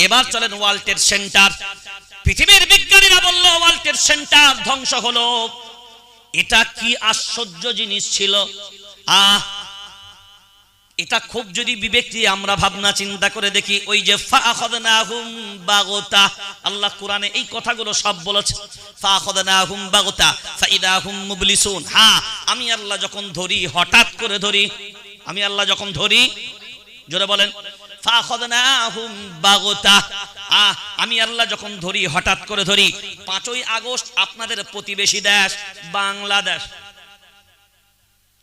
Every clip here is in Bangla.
এবার চলেন ওয়ার্ল্ডের সেন্টার। পৃথিবীর বিজ্ঞানীরা বলল ওয়ার্ল্ডের সেন্টার ধ্বংস হলো। এটা কি আশ্চর্য জিনিস ছিল? আহ! এটা খুব যদি বিবেক দিয়ে আমরা ভাবনা চিন্তা করে দেখি, ওই যে আল্লাহ কোরআনে এই কথাগুলো সব বলেছে হ্যাঁ আমি আল্লাহ যখন ধরি, হঠাৎ করে ধরি, আমি আল্লাহ যখন ধরি, জোরে বলেন আমি আল্লাহ যখন ধরি, হঠাৎ করে ধরি, পাঁচই আগস্ট আপনাদের প্রতিবেশী দেশ, বাংলাদেশ।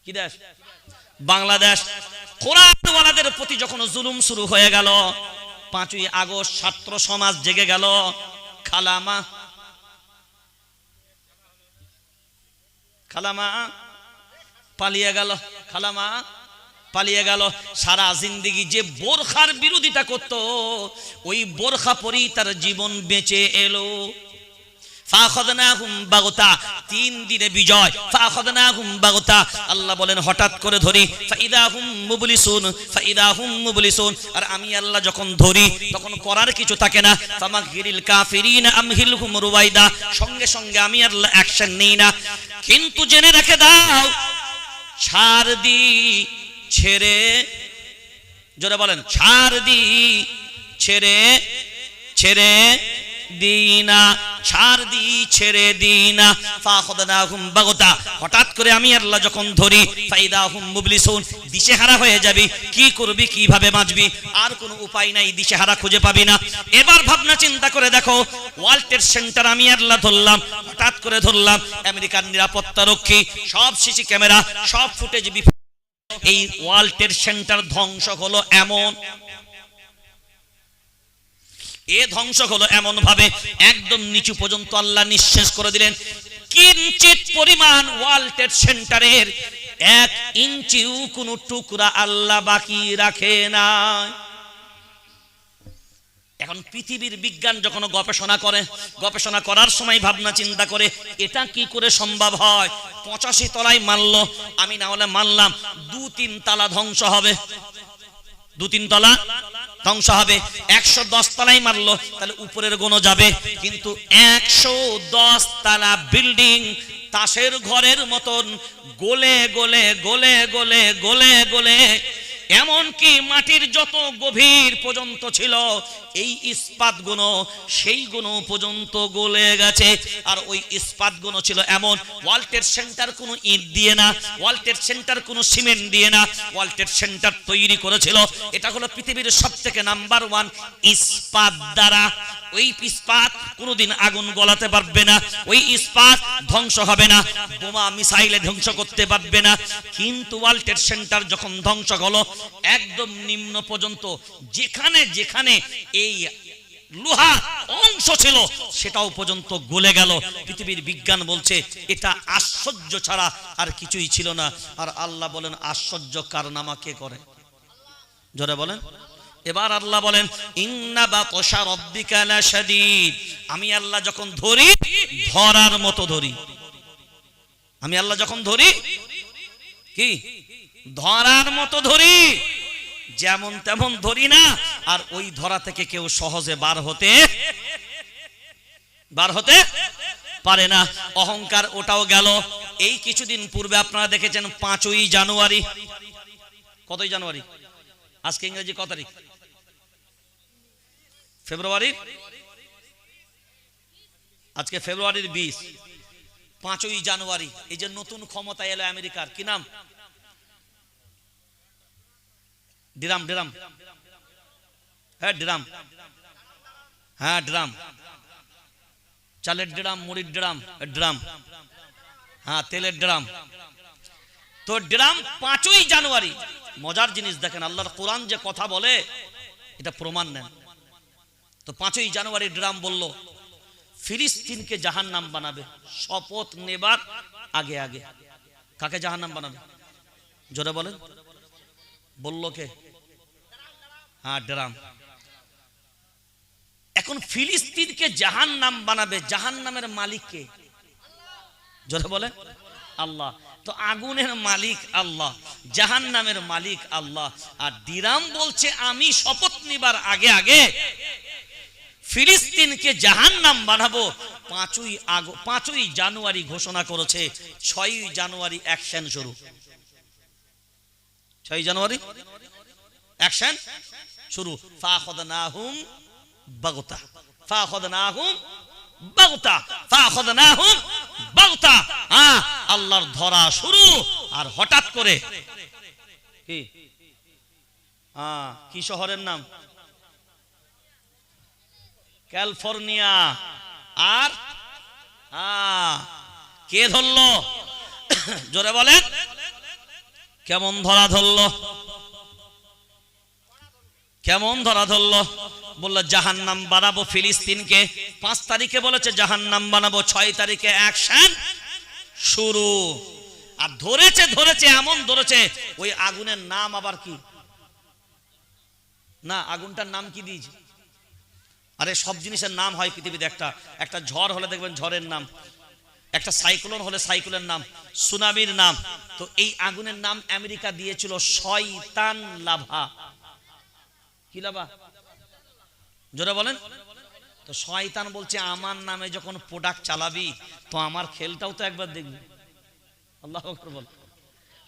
কি দেশ? বাংলাদেশ। কোরআনওয়ালাদের প্রতি যখন জুলুম শুরু হয়ে গেল, পাঁচই আগস্ট ছাত্র সমাজ জেগে গেল, খালামা। খালামা, পালিয়ে গেল, খালামা। পালিয়ে গেল। সারা জিন্দিগি যে বোরখার বিরোধিতা করত, ওই বোরখা পরেই তার জীবন বেঁচে এলো। তিন দিনে বিজয়। আল্লাহ বলেন, হঠাৎ করে ধরি। আর আমি আল্লাহ যখন ধরি, তখন করার কিছু থাকে না। সঙ্গে সঙ্গে আমি আল্লাহ অ্যাকশন নেই না। কিন্তু জেনে রেখে দাও, ছাড় দি। ছেড়ে, জোরে বলেন, ছাড় দি, ছেড়ে ছেড়ে দিনা ছাড় দি, ছেড়ে দিনা ফাখদনাহুম বাগতা, হঠাৎ করে আমি আল্লাহ যখন ধরি মুবলিসুন, দিশেহারা হয়ে যাবি, কি করবি, কীভাবে বাঁচবি, আর কোনো উপায় নাই, দিশেহারা খুঁজে পাবি না। এবার ভাবনা চিন্তা করে দেখো ওয়ার্ল্ডের সেন্টার আমি আল্লাহ ধরলাম, হঠাৎ করে ধরলাম, আমেরিকার নিরাপত্তা রক্ষী, সব সিসি ক্যামেরা, সব ফুটেজ এই ওয়ার্ল্ড ট্রেড সেন্টার ধ্বংস হলো এমন। এ ধ্বংস হলো এমন ভাবে একদম নিচু পর্যন্ত আল্লাহ নিঃশেষ করে দিলেন। কিঞ্চিত পরিমাণ ওয়ার্ল্ড ট্রেড সেন্টারের এক ইঞ্চিও কোনো টুকরা আল্লাহ বাকি রাখে না এখন পৃথিবীর বিজ্ঞান যখন গবেষণা করে, গবেষণা করার সময় ভাবনা চিন্তা করে, এটা কি করে সম্ভব হয়? পঁচাশি তলায় মানলো আমি না হলে মানলাম দু তিন তালা ধ্বংস হবে। দু তিন তলা ধ্বংস হবে। একশো দশ তলায় মারলো, তাহলে উপরের গোনো যাবে। কিন্তু একশো দশ তালা বিল্ডিং তাসের ঘরের মতন, গোলে গোলে গোলে গোলে গোলে গোলে এমনকি মাটির যত গভীর পর্যন্ত ছিল, এই ইস্পাত গুণ সেই গুণ পর্যন্ত গলে গেছে। আর ওই ইস্পাত গুণ ছিল এমন, ওয়াল্টের সেন্টার কোনো ইট দিয়ে না, ওয়াল্টের সেন্টার কোনো সিমেন্ট দিয়ে না, ওয়াল্টের সেন্টার তৈরি করেছিল। এটা হলো পৃথিবীর সব থেকে নাম্বার ওয়ান ইস্পাত দ্বারা ওই ইস্পাত কোনোদিন আগুন গলাতে পারবে না, ওই ইস্পাত ধ্বংস হবে না, বোমা, মিসাইলে ধ্বংস করতে পারবে না। কিন্তু ওয়াল্টের সেন্টার যখন ধ্বংস হলো, একদম নিম্ন পর্যন্ত যেখানে যেখানে এই লোহা অংশ ছিল, সেটাও পর্যন্ত গলে গেল। পৃথিবীর বিজ্ঞান বলছে, এটা আশ্চর্য ছাড়া আর কিছুই ছিল না। আর আল্লাহ বলেন, আশ্চর্য কারনামা কে করে? জোরে বলেন। এবার আল্লাহ বলেন, ইন্না বাতশা রব্বিকা লাশাদীদ আমি আল্লাহ যখন ধরি, ধরার মতো ধরি। আমি আল্লাহ যখন ধরি, কি? ধরার মতো ধরি। যেমন তেমন ধরি না, আর ওই ধরা থেকে কেউ সহজে বার হতে বার হতে পারে না। অহংকার ওটাও গেল। এই কিছুদিন পূর্বে আপনারা দেখেছেন, পাঁচই জানুয়ারি। কতই জানুয়ারি? আজকে ইংরেজি কত তারিখ? ফেব্রুয়ারির? আজকে ফেব্রুয়ারির বিশ। পাঁচই জানুয়ারি, এই যে নতুন ক্ষমতা এলো আমেরিকার। কি নাম? Drum drum. হ্যাঁ ডিরাম। হ্যাঁ ড্রাম। চালের ড্রাম, মুড়ির ড্রাম ড্রাম। হ্যাঁ তেলের ড্রাম। তো ড্রাম পাঁচই জানুয়ারি। মজার জিনিস দেখেন, আল্লাহর কোরআন যে কথা বলে, এটা প্রমাণ নেন। তো পাঁচই জানুয়ারি ড্রাম বলল, ফিলিস্তিনকে জাহান নাম বানাবে, শপথ নেবার আগে আগে। কাকে জাহান নাম বানাবে? জোরে বলেন। বলল কে? হ্যাঁ ড্রাম। এখন ফিলিস্তিনকে জাহান নাম বানাবে জাহান নামের মালিককে জোরে বলে আল্লাহ। তো আগুনের মালিক আল্লাহ জাহান নামের মালিক আল্লাহ। আর দিরাম বলছে, আমি শপথ নিবার আগে আগে ফিলিস্তিনকে জাহান্নাম বানাবো, পাঁচই আগ, পাঁচই জানুয়ারি ঘোষণা করেছে, ছয়ই জানুয়ারি অ্যাকশন শুরু। ছয় জানুয়ারি? অ্যাকশন শুরু। ফাখদনাহুম বাগতা। ফাখদনাহুম বাগতা। ফাখদনাহুম বাগতা। হ্যাঁ আল্লাহর ধরা শুরু, আর হঠাৎ করে কি? হ্যাঁ কি শহরের নাম? ক্যালিফোর্নিয়া। আর? আহ, কে ধরলো? জোরে বলেন। কেমন ধরা ধরলো? কেমন ধরা ধরলো? বলল জাহান নাম বানাবো ফিলিস্তিনকে। পাঁচ তারিখে বলেছে জাহান নাম বানাবো ছয় তারিখে অ্যাকশন শুরু। আর ধরেছে ধরেছে এমন ধরেছে ওই আগুনের নাম আবার কি? না আগুনটার নাম কি দিয়েছে? আরে সব জিনিসের নাম হয় পৃথিবীতে। একটা একটা ঝড় হলে দেখবেন ঝড়ের নাম, একটা সাইক্লোন হলে সাইক্লোনের নাম, সুনামির নাম। তো এই আগুনের নাম আমেরিকা দিয়েছিল শয়তান লাভা। কি লাভা? জোরে বলেন। তো শয়তান বলছে, আমার নামে যখন প্রোডাক্ট চালাবি, তো আমার খেলটাও তো একবার দেখবি। আল্লাহ বল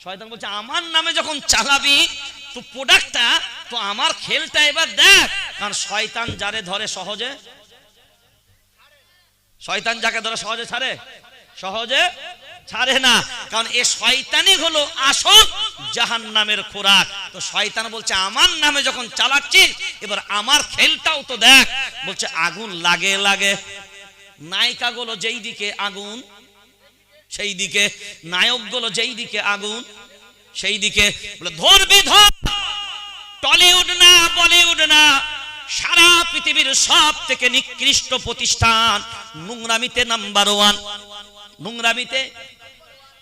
শয়তান বলছে, আমার নামে যখন চালাবি, তো প্রোডাক্টটা তো আমার খেলটা এবার দেখ। কারণ শয়তান যারে ধরে সহজে, শয়তান যাকে ধরে সহজে ছাড়ে? সহজে ছাড়ে না। কারণ এ শয়তানই হলো আসল জাহান নামের খোরাক। তো শয়তান বলছে, আমার নামে যখন চালাচ্ছিস, এবার আমার খেলটাও তো দেখ। বলছে, আগুন লাগে লাগে। নায়িকা গুলো যেই দিকে আগুন, সেই দিকে। নায়কগুলো যেই দিকে আগুন, সেই দিকে। বলে, ধরবি ধর, টলিউড না, বলিউড না। সারা পৃথিবীর সব থেকে নিকৃষ্ট প্রতিষ্ঠান নোংরামিতে নাম্বার ওয়ান। নোংরামিতে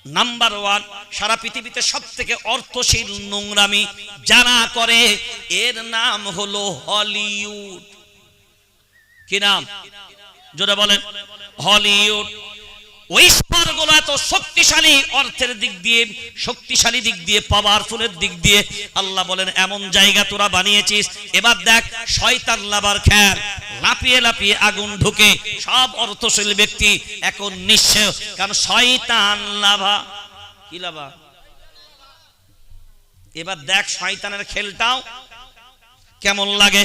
নাম্বার ওয়ান। সারা পৃথিবীতে সব থেকে অর্থশীল নোংরামি যারা করে, এর নাম হলো হলিউড। কি নাম? জোরে বলেন। হলিউড। ওই এত শক্তিশালী অর্থের দিক দিয়ে, শক্তিশালী দিক দিয়ে পাওয়ারফুলের দিক দিয়ে, আল্লাহ বলেন, এমন জায়গা তোরা বানিয়েছিস। এবার দেখ, শয়তান খ্যার। লাপিয়ে লাপিয়ে আগুন ঢুকে সব অর্থশীল ব্যক্তি এখন নিঃশ্চয় কারণ শয়তান লাভা। কি লাভা? এবার দেখ, শয়তানের খেলটাও কেমন লাগে।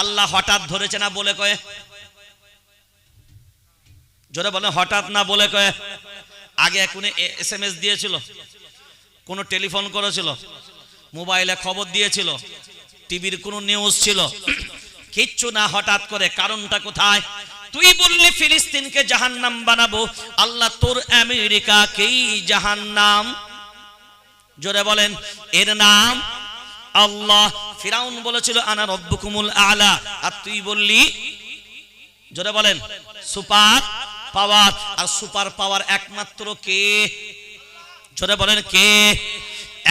আল্লাহ হঠাৎ ধরেছে না বলে কয়ে জোরে বলে হঠাৎ না বলে কয়ে, আগে কোনো এস এম এস দিয়েছিল, কোনো টেলিফোন করেছিল, মোবাইলে খবর দিয়েছিল, টিভির কোনো নিউজ ছিল, কিচ্ছু না হঠাৎ করে, কারণটা কোথায়? তুই বললি ফিলিস্তিনকে জাহান্নাম বানাবো, আল্লাহ তোর আমেরিকা আমেরিকাকেই জাহান্নাম? জোরে বলেন, এর নাম? আল্লাহ, ফিরাউন বলেছিল, আনা রব্বুকুমুল আলা আর তুই বললি, জোরে বলেন, সুপার? পাওয়ার আর সুপার পাওয়ার একমাত্র কে? জোরে বলেন কে?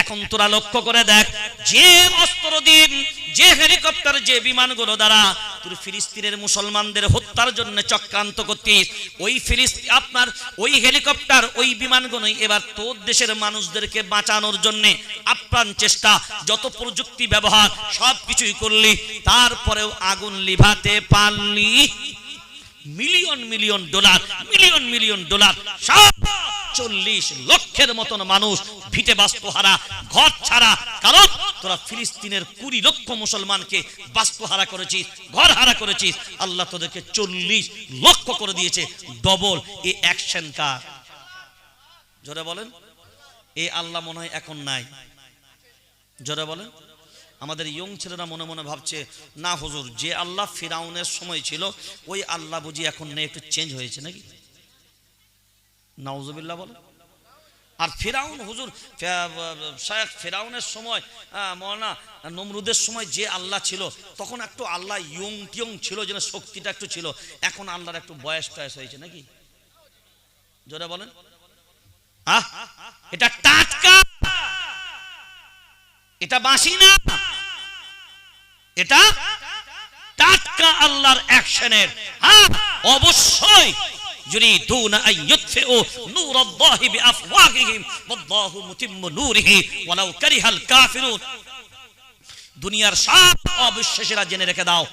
এখন তোরা লক্ষ্য করে দেখ, যে অস্ত্র দিন, যে হেলিকপ্টার, যে বিমানগুলো দ্বারা তুই ফিলিস্তিনের মুসলমানদের হত্যার জন্য চক্রান্ত করতিস, ওই ফিলিস্তিন আপনার ওই হেলিকপ্টার, ওই বিমানগুলোই এবার তোর দেশের মানুষদেরকে বাঁচানোর জন্য আপ্রাণ চেষ্টা, যত প্রযুক্তি ব্যবহার সব কিছুই করলি, তারপরেও আগুন লিভাতে পারলি। Million million dollar, million million dollar, সব চল্লিশ লক্ষের মতন মানুষ ভিটে বাস্তুহারা ঘর ছাড়া। কারণ তোরা ফিলিস্তিনের কুড়ি লক্ষ মুসলমানকে বাস্তুহারা করেছিস, ঘর হারা করেছিস। আল্লাহ তোদেরকে চল্লিশ লক্ষ করে দিয়েছে, ডবল এ অ্যাকশন কার। জোরে বলেন, এ আল্লাহ মনে হয় এখন নাই। জোরে বলেন। আমাদের ইয়ং ছেলেরা মনে মনে ভাবছে, না হুজুর, যে আল্লাহ ফিরাউনের সময় ছিল, ওই আল্লাহ বুঝি এখন নেই, একটু চেঞ্জ হয়েছে নাকি? নাউজুবিল্লাহ বলে। আর ফিরাউন হুজুর শেখ ফিরাউনের সময় মৌলানা নমরুদের সময় যে আল্লাহ ছিল, তখন একটু আল্লাহ ইয়ং টিয়ং ছিল, যেন শক্তিটা একটু ছিল। এখন আল্লাহর একটু বয়স টয়স হয়েছে নাকি? জোরে বলেন। আহ, এটা টাটকা এটা বাসি না এটা টাটকা আল্লাহর অ্যাকশনের হ্যাঁ অবশ্যই يريدون أن يطفئوا نور الله بأفواههم والله متم نوره ولو كره الكافرون দুনিয়ার সব অবিশ্বাসীরা জেনে রেখে দাও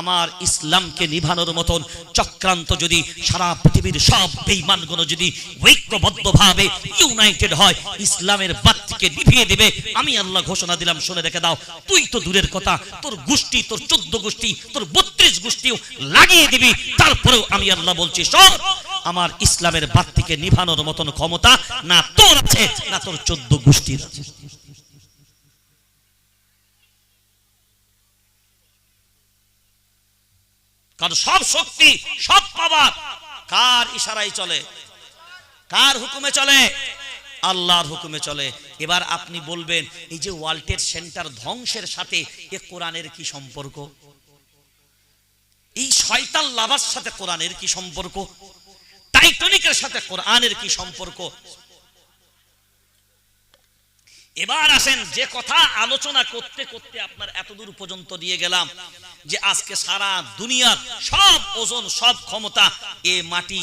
আমার ইসলামকে নিভানোর মতন চক্রান্ত যদি সারা পৃথিবীর সব বেঈমানগুলো যদি ঐক্যবদ্ধভাবে ইউনাইটেড হয়, ইসলামের বাতিকে নিভিয়ে দেবে। আমি আল্লাহ ঘোষণা দিলাম, শুনে রেখে দাও। তুই তো দূরের কথা, তোর গোষ্ঠী, তোর চোদ্দ গোষ্ঠী, তোর বত্রিশ গোষ্ঠীও লাগিয়ে দিবি। তারপরেও আমি আল্লাহ বলছি সব আমার ইসলামের বাতিকে নিভানোর মতন ক্ষমতা না তোর আছে, না তোর চোদ্দ গোষ্ঠীর আছে। কারণ সব শক্তি, সব পাবার কার ইশারায় চলে? কার হুকুমে চলে? আল্লাহর হুকুমে চলে। এবার আপনি বলবেন, এই যে ওয়ার্ল্ডের সেন্টার ধ্বংসের সাথে এ কোরআনের কি সম্পর্ক? এই শয়তান লাভার সাথে কোরআনের কি সম্পর্ক? টাইটনিকের সাথে কোরআনের কি সম্পর্ক? এবার আসেন যে কথা আলোচনা করতে করতে আপনার এতদূর পর্যন্ত নিয়ে গেলাম যে আজকে সারা দুনিয়ার সব ওজন, সব ক্ষমতা এ মাটি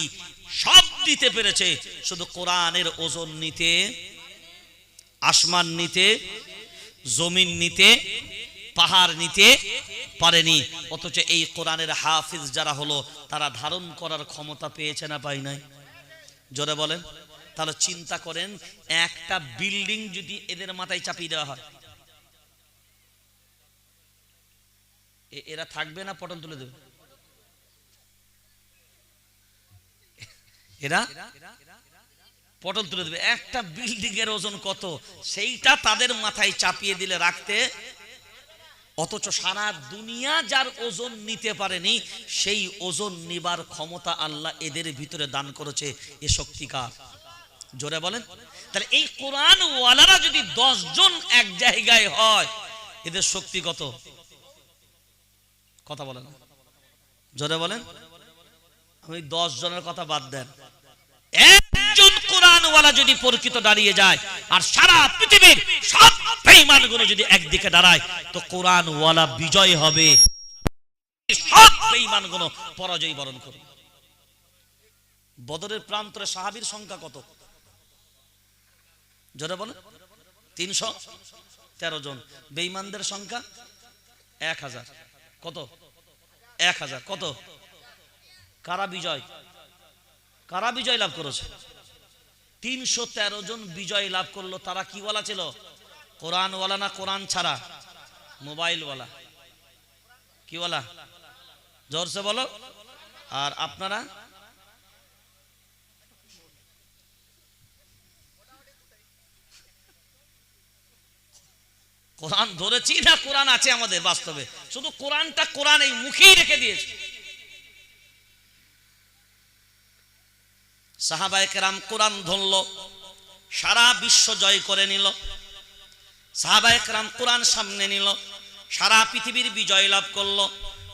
সব দিতে পেরেছে। শুধু কোরআনের ওজন নিতে, আসমান নিতে, জমিন নিতে, পাহাড় নিতে পারেনি। অথচ এই কোরআনের হাফিজ যারা হলো, তারা ধারণ করার ক্ষমতা পেয়েছে না পাই নাই। জোরে বলেন। তাহলে চিন্তা করেন, একটা বিল্ডিং যদি এদের মাথায় চাপিয়ে দেওয়া হয়। এরা থাকবে না, পটল তুলে দেবে। এরা পটল তুলে দেবে। একটা বিল্ডিং এর ওজন কত? সেইটা তাদের মাথায় চাপিয়ে দিলে রাখতে, অথচ সারা দুনিয়া যার ওজন নিতে পারেনি, সেই ওজন নিবার ক্ষমতা আল্লাহ এদের ভিতরে দান করেছে। এ শক্তিকার জোরে বলেন। তাহলে এই কোরআন ওয়ালারা যদি জন এক জায়গায় হয়, এদের শক্তি কত? কথা বলেন। জোরে বলেন। আমি দশ জনের কথা বাদ দেন। যদি দাঁড়িয়ে যায়, আর সারা পৃথিবীর সব যদি একদিকে দাঁড়ায়, তো কোরআনওয়ালা বিজয় হবে। সব বেঈমানগুলো পরাজয় বরণ করবে। বদরের প্রান্তরে সাহাবীর সংখ্যা কত? জোরে বলে তিনশো তেরো জন। বেঈমানদের সংখ্যা এক হাজার। কত? এক হাজার। কত? কারা বিজয়? কারা বিজয় লাভ করেছে? তিনশো তেরো জন বিজয় লাভ করল। তারা কি বলা ছিল? কোরআনওয়ালা না কোরআন ছাড়া? মোবাইলওয়ালা। কি বলা জোরসে বলো। আর আপনারা? কোরআন ধরেছি না কোরআন আছে আমাদের বাস্তবে? শুধু কোরআনটা কোরআন এই মুখেই রেখে দিয়েছে। সাহাবায়ে কেরাম কোরআন ধরল, সারা বিশ্ব জয় করে নিল। সাহাবায়ে কেরাম কোরআন সামনে নিল, সারা পৃথিবীর বিজয় লাভ করল।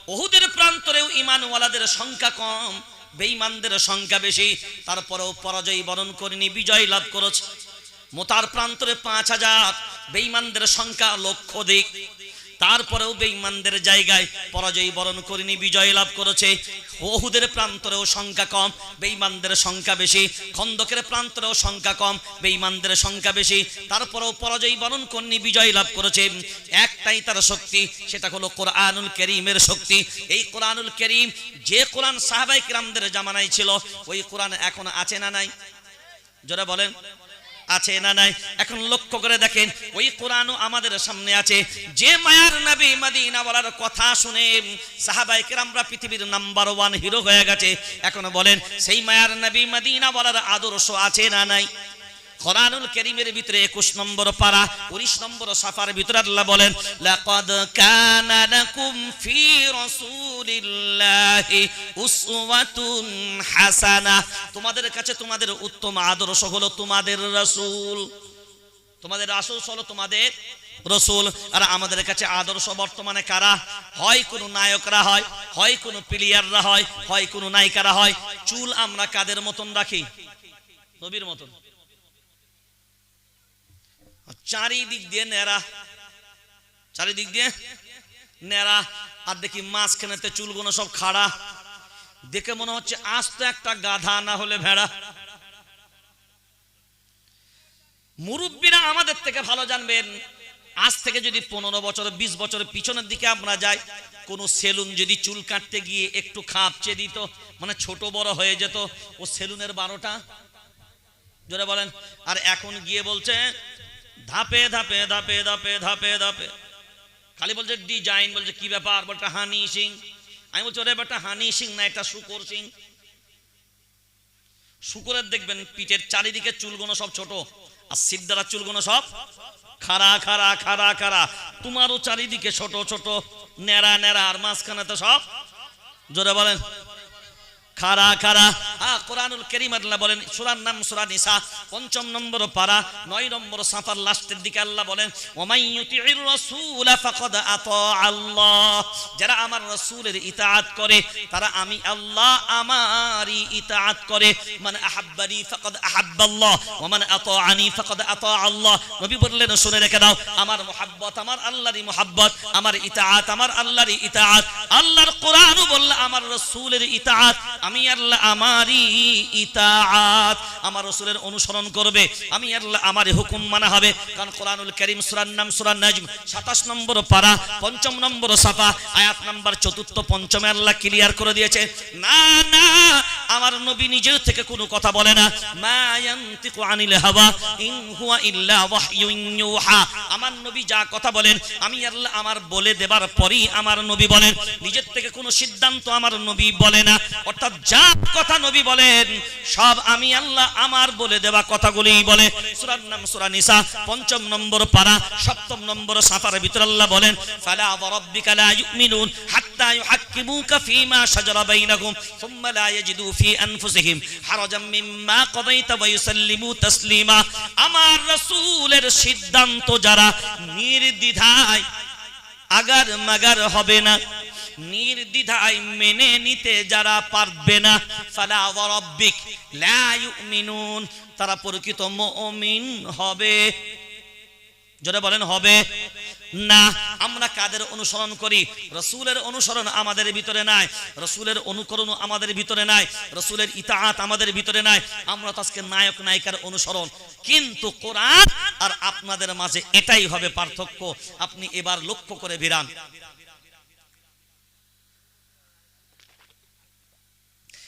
ওহুদের প্রান্তরেও ইমানওয়ালাদের সংখ্যা কম, বেঈমানদের সংখ্যা বেশি, তারপরেও পরাজয় বরণ করেনি, বিজয় লাভ করেছে। মোতার প্রান্তরে পাঁচ হাজার, বেঈমানদের সংখ্যা লক্ষ দিক তারপরেও বেঈমানদের জায়গায় পরাজয় বরণ করিনি, বিজয় লাভ করেছে। ওহুদের প্রান্তরেও সংখ্যা কম, বেঈমানদের সংখ্যা বেশি। খন্দকের প্রান্তরেও সংখ্যা কম, বেঈমানদের সংখ্যা বেশি। তারপরেও পরাজয় বরণ করিনি, বিজয় লাভ করেছে। একটাই তার শক্তি, সেটা হলো কোরআনুল করিমের শক্তি। এই কোরআনুল করিম যে কোরআন সাহাবাই কিরামদের জামানায় ছিল, ওই কোরআন এখন আছে না নাই? যারা বলেন। আছে না নাই? এখন লক্ষ্য করে দেখেন, ওই কোরআনও আমাদের সামনে আছে। যে মায়ার নবী মদিনা বলার কথা শুনে সাহাবাই কেরামরা পৃথিবীর নাম্বার ওয়ান হিরো হয়ে গেছে। এখন বলেন, সেই মায়ার নবী মদিনা বলার আদর্শ আছে না নাই? কোরআনুল কারীমের ভিতরে 21 নম্বর পারা 19 নম্বর সাফার ভিতরে আল্লাহ বলেন, লাকাদ কানা লাকুম ফি রাসূলিল্লাহি উসওয়াতুন হাসানা। তোমাদের কাছে তোমাদের উত্তম আদর্শ হলো তোমাদের রাসূল। তোমাদের রাসূল হলো তোমাদের রসুল। আর আমাদের কাছে আদর্শ বর্তমানে কারা? হয় কোনো নায়করা হয় হয় কোনো প্লেয়াররা হয় হয় কোনো নায়িকারা হয়। চুল আমরা কাদের মতন রাখি? নবীর মতন। চারিদিক দিয়ে নেড়া চারিদিক দিয়ে নেড়া আর দেখি মাঝখানেতে চুলগুলো সব খাড়া। দেখে মনে হচ্ছে আজ তো একটা গাধা না হলে ভেড়া। মুরব্বীরা আমাদের থেকে ভালো জানবেন। আজ থেকে যদি পনেরো বছর, বিশ বছর পিছনের দিকে আমরা যাই, কোনো সেলুন যদি চুল কাটতে গিয়ে একটু খাপচে দিত মানে ছোট বড় হয়ে যেত, ও সেলুনের বারোটা? জোরে বলেন। আর এখন গিয়ে বলছে ধাপে ধাপে ধাপে ধাপে ধাপে ধাপে। খালি বলছে ডিজাইন বলছে কি ব্যাপার? বলটা হানি সিং। আমি বলছি, ওরে বেটা, হানি সিং না, এটা শুকর সিং। শুকরের দেখবেন পিঠের চারিদিকে চুলগুলো সব ছোট, আর সিদ্ধারা চুলগুলো সব খাড়া খাড়া খাড়া খাড়া। তোমারও চারিদিকে ছোট ছোট নেড়া নেড়া আর মাঝখানে তো সব, জোরে বলেন খারা খারা হ্যাঁ কোরআনুল করিম বলেন, সূরার নাম সূরা নিসা, পঞ্চম নম্বর পারা, নয় নম্বর সাফার লাস্টের দিকে আল্লাহ বলেন, ওমাই ইউতিউর রাসূল ফাকাদ আতা আল্লাহ। যারা আমার রাসূলের ইতাআত করে, তারা আমি আল্লাহ আমারই ইতাআত করে। মানে আহাব্বানি ফাকাদ আহাব্বাল্লাহ, ওয়া মান আতাআনি ফাকাদ আতা আল্লাহ। নবী বললেন, শুনে রেখে দাও, আমার মোহাব্বত, আমার আল্লাহরই মোহাব্বত, আমার ইতাআত, আমার আল্লাহরই ইতাআত। আল্লাহর কোরআনও বলল, আমার রাসূলের ইতাআত, আমি আল্লাহ আমারই ইতাআত, আমার রসুলের অনুসরণ করবে, আমি আল্লাহ আমার হুকুম মানা হবে। কারণ কোরআনুল কারীম সূরার নাম সূরা নাজম 27 নম্বর পারা, পঞ্চম নম্বর সাফা, আয়াত নাম্বার চতুর্থ, পঞ্চমে আল্লাহ ক্লিয়ার করে দিয়েছে, না না, আমার নবী নিজের থেকে কোনো কথা বলে না। হাওয়া, ইন হুয়া আমার নবী যা কথা বলেন, আমি আল্লাহ আমার বলে দেবার পরই আমার নবী বলেন। নিজের থেকে কোনো সিদ্ধান্ত আমার নবী বলে না। অর্থাৎ যা কথা নবী বলেন, সব আমি আল্লাহ আমার বলে দেওয়া কথাগুলোই বলে। সূরার নাম সূরা নিসা, পঞ্চম নম্বর পারা, সপ্তম নম্বর সাফার ভিতর আল্লাহ বলেন, ফালা ওয়ারাব্বিকা লা ইউমিনুন হাত্তা ইউহাক্কিমুকা ফীমা শাজারা বাইনাহুম, সুম্মা লা ইয়াজিদু ফি আনফুসিহিম হারাজাম মিম্মা কাদাইতা ওয়া ইউসাল্লিমু তাসলিমা। আমার রাসূলের সিদ্ধান্ত যারা নির্দ্বিধায় আগার মাগার হবে না। নির্দ্বিধায় মেনে নিতে যারা পারবে না, ফালা ওয়ারাব্বিক লা ইউমিনুন, তারা প্রকৃত মুমিন হবে। জোরে বলেন, হবে। না, আমরা কাদের অনুসরণ করি? রসুলের অনুসরণ আমাদের ভিতরে নাই, রসুলের অনুকরণ আমাদের ভিতরে নাই, রসুলের ইতাআত আমাদের ভিতরে নাই। আমরা তো আজকে নায়ক, নায়িকার অনুসরণ। কিন্তু কোরআন আর আপনাদের মাঝে এটাই হবে পার্থক্য। আপনি এবার লক্ষ্য করে বিরান